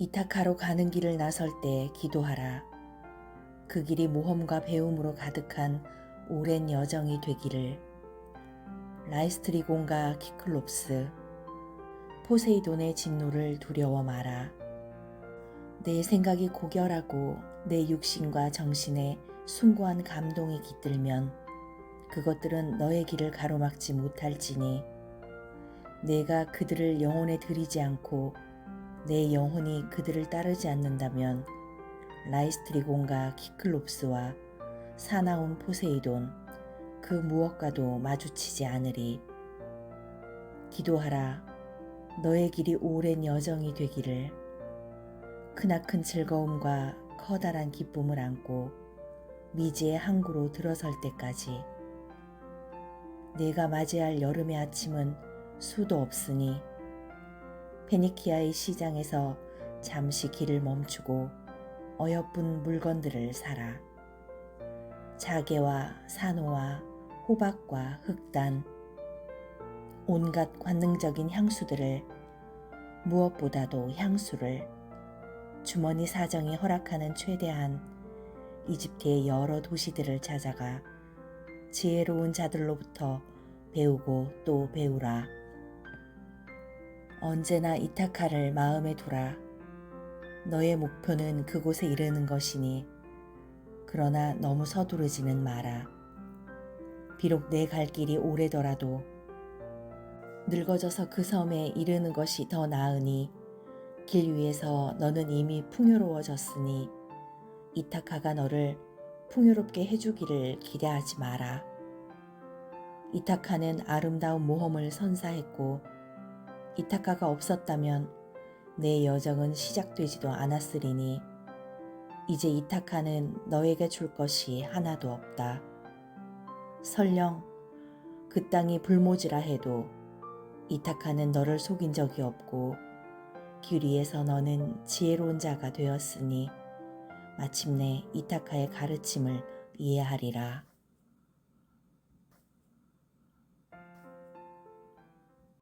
이타카로 가는 길을 나설 때 기도하라. 그 길이 모험과 배움으로 가득한 오랜 여정이 되기를. 라이스트리곤과 키클롭스, 포세이돈의 진노를 두려워 마라. 내 생각이 고결하고 내 육신과 정신에 숭고한 감동이 깃들면 그것들은 너의 길을 가로막지 못할지니 내가 그들을 영혼에 들이지 않고 내 영혼이 그들을 따르지 않는다면 라이스트리곤과 키클롭스와 사나운 포세이돈 그 무엇과도 마주치지 않으리. 기도하라. 너의 길이 오랜 여정이 되기를. 크나큰 즐거움과 커다란 기쁨을 안고 미지의 항구로 들어설 때까지. 내가 맞이할 여름의 아침은 수도 없으니 페니키아의 시장에서 잠시 길을 멈추고 어여쁜 물건들을 사라. 자개와 산호와 호박과 흑단, 온갖 관능적인 향수들을 무엇보다도 향수를 주머니 사정이 허락하는 최대한 이집트의 여러 도시들을 찾아가 지혜로운 자들로부터 배우고 또 배우라. 언제나 이타카를 마음에 두라. 너의 목표는 그곳에 이르는 것이니 그러나 너무 서두르지는 마라. 비록 내 갈 길이 오래더라도 늙어져서 그 섬에 이르는 것이 더 나으니 길 위에서 너는 이미 풍요로워졌으니 이타카가 너를 풍요롭게 해주기를 기대하지 마라. 이타카는 아름다운 모험을 선사했고 이타카가 없었다면 내 여정은 시작되지도 않았으리니 이제 이타카는 너에게 줄 것이 하나도 없다. 설령 그 땅이 불모지라 해도 이타카는 너를 속인 적이 없고 길 위에서 너는 지혜로운 자가 되었으니 마침내 이타카의 가르침을 이해하리라.